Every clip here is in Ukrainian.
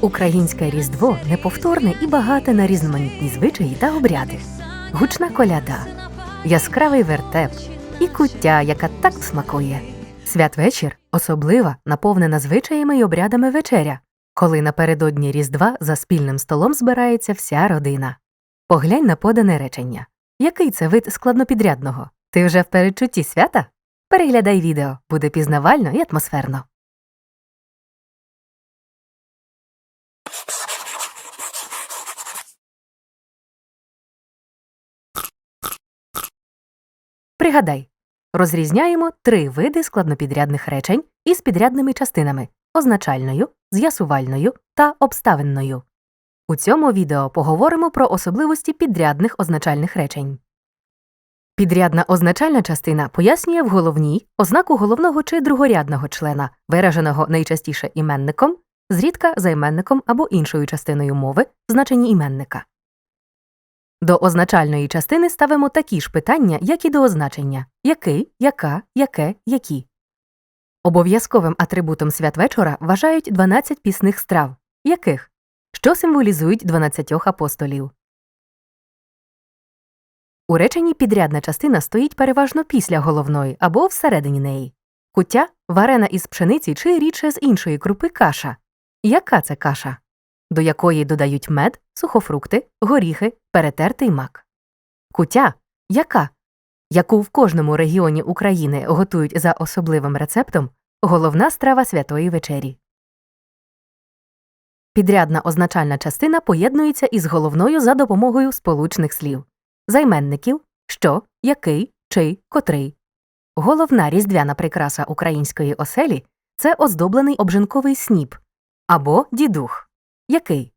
Українське Різдво неповторне і багате на різноманітні звичаї та обряди. Гучна коляда, яскравий вертеп і куття, яка так смакує. Святвечір особлива, наповнена звичаями й обрядами вечеря, коли напередодні Різдва за спільним столом збирається вся родина. Поглянь на подане речення. Який це вид складнопідрядного? Ти вже в передчутті свята? Переглядай відео, буде пізнавально і атмосферно. Пригадай, розрізняємо три види складнопідрядних речень із підрядними частинами означальною, з'ясувальною та обставинною. У цьому відео поговоримо про особливості підрядних означальних речень. Підрядна означальна частина пояснює в головній ознаку головного чи другорядного члена, вираженого найчастіше іменником, зрідка займенником або іншою частиною мови значенні іменника. До означальної частини ставимо такі ж питання, як і до означення який, яка, яке, які. Обов'язковим атрибутом святвечора вважають 12 пісних страв, яких що символізують 12 апостолів. У реченні підрядна частина стоїть переважно після головної або всередині неї. Куття варена із пшениці чи рідше з іншої крупи каша. Яка це каша? До якої додають мед, сухофрукти, горіхи, перетертий мак. Куття яка? Яку в кожному регіоні України готують за особливим рецептом, головна страва святої вечері. Підрядна означальна частина поєднується із головною за допомогою сполучних слів займенників що, який, чий, котрий. Головна різдвяна прикраса української оселі це оздоблений обжинковий сніп або дідух. Який?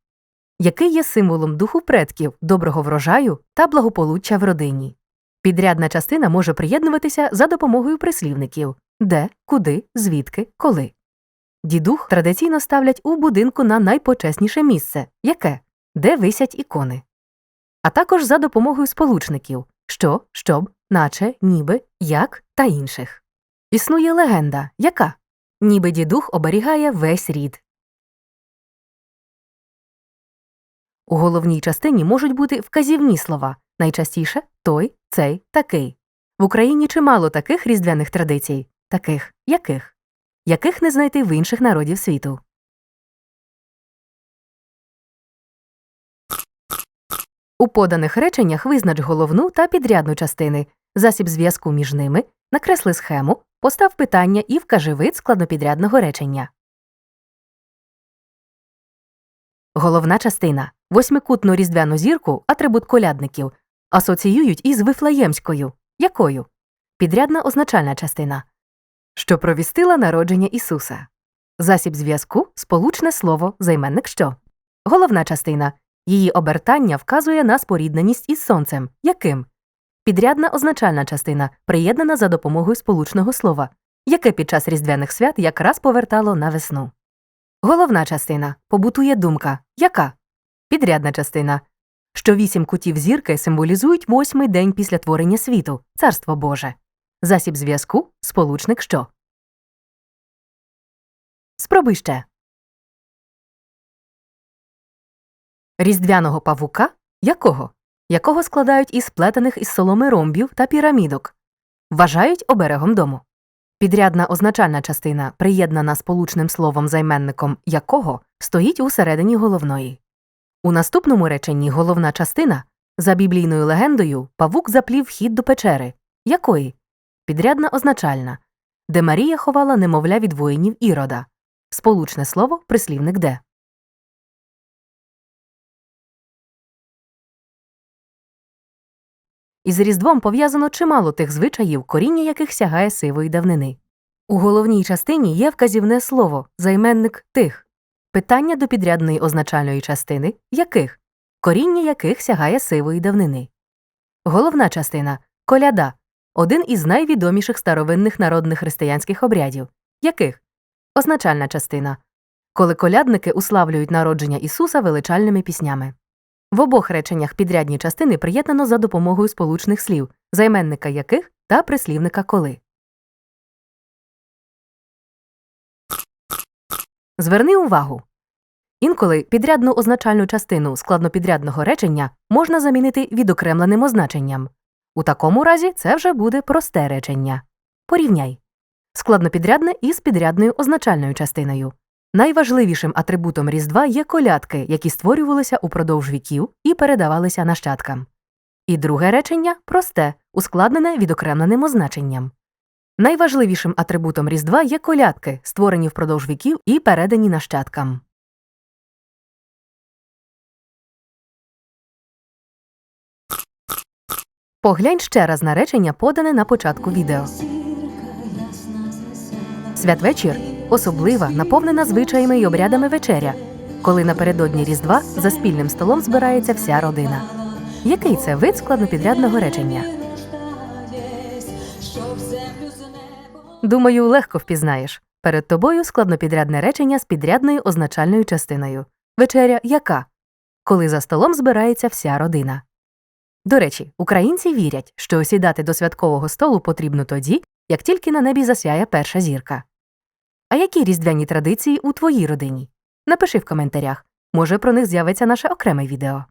Який є символом духу предків, доброго врожаю та благополуччя в родині. Підрядна частина може приєднуватися за допомогою прислівників де, куди, звідки, коли. Дідух традиційно ставлять у будинку на найпочесніше місце яке де висять ікони. А також за допомогою сполучників що, щоб, наче, ніби, як та інших. Існує легенда, яка ніби дідух оберігає весь рід. У головній частині можуть бути вказівні слова, найчастіше той, цей, такий. В Україні чимало таких різдвяних традицій, таких яких, яких не знайти в інших народів світу. У поданих реченнях визнач головну та підрядну частини, засіб зв'язку між ними, накресли схему, постав питання і вкажи вид складнопідрядного речення. Головна частина восьмикутну різдвяну зірку, атрибут колядників, асоціюють із вифлеємською. Якою? Підрядна означальна частина, що провістила народження Ісуса. Засіб зв'язку сполучне слово займенник що. Головна частина її обертання вказує на спорідненість із сонцем. Яким? Підрядна означальна частина приєднана за допомогою сполучного слова, яке під час різдвяних свят якраз повертало на весну. Головна частина побутує думка. Яка? Підрядна частина. Що вісім кутів зірки символізують восьмий день після творення світу, царство Боже. Засіб зв'язку сполучник що. Спробуй ще. Різдвяного павука якого? Якого складають із сплетених із соломи ромбів та пірамідок. Вважають оберегом дому. Підрядна означальна частина, приєднана сполучним словом займенником якого, стоїть у середині головної. У наступному реченні головна частина за біблійною легендою павук заплів вхід до печери. Якої? Підрядна означальна, де Марія ховала немовля від воїнів ірода. Сполучне слово прислівник де. Із Різдвом пов'язано чимало тих звичаїв, коріння яких сягає сивої давнини. У головній частині є вказівне слово займенник тих, питання до підрядної означальної частини яких, коріння яких сягає сивої давнини. Головна частина коляда один із найвідоміших старовинних народних християнських обрядів, яких означальна частина, коли колядники уславлюють народження Ісуса величальними піснями. В обох реченнях підрядні частини приєднано за допомогою сполучних слів, займенника яких та прислівника коли. Зверни увагу. Інколи підрядну означальну частину складнопідрядного речення можна замінити відокремленим означенням. У такому разі це вже буде просте речення. Порівняй складнопідрядне із підрядною означальною частиною. Найважливішим атрибутом Різдва є колядки, які створювалися упродовж віків і передавалися нащадкам. І друге речення просте, ускладнене відокремленим означенням. Найважливішим атрибутом Різдва є колядки, створені впродовж віків і передані нащадкам. Поглянь ще раз на речення, подане на початку відео. Святвечір особлива, наповнена звичаями й обрядами вечеря, коли напередодні Різдва за спільним столом збирається вся родина. Який це вид складнопідрядного речення? Думаю, легко впізнаєш. Перед тобою складнопідрядне речення з підрядною означальною частиною. Вечеря яка? Коли за столом збирається вся родина. До речі, українці вірять, що сідати до святкового столу потрібно тоді, як тільки на небі засяє перша зірка. А які різдвяні традиції у твоїй родині? Напиши в коментарях. Може, про них з'явиться наше окреме відео.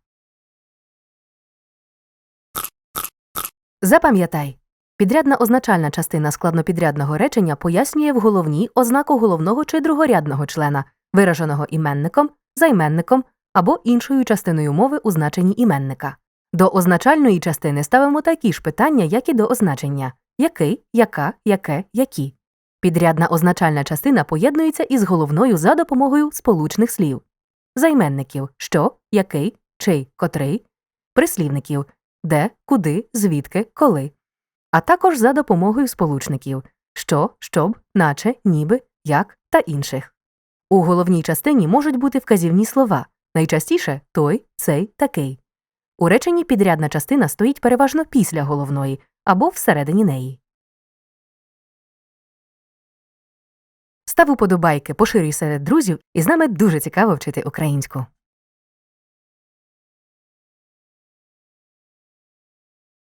Запам'ятай, підрядна означальна частина складнопідрядного речення пояснює в головній ознаку головного чи другорядного члена, вираженого іменником, займенником або іншою частиною мови у значенні іменника. До означальної частини ставимо такі ж питання, як і до означення який, яка, яке, які. Підрядна означальна частина поєднується із головною за допомогою сполучних слів займенників що, який, чий, котрий, прислівників де, куди, звідки, коли, а також за допомогою сполучників що, щоб, наче, ніби, як та інших. У головній частині можуть бути вказівні слова, найчастіше той, цей, такий. У реченні підрядна частина стоїть переважно після головної або всередині неї. Став уподобайки, поширюй серед друзів, і з нами дуже цікаво вчити українську.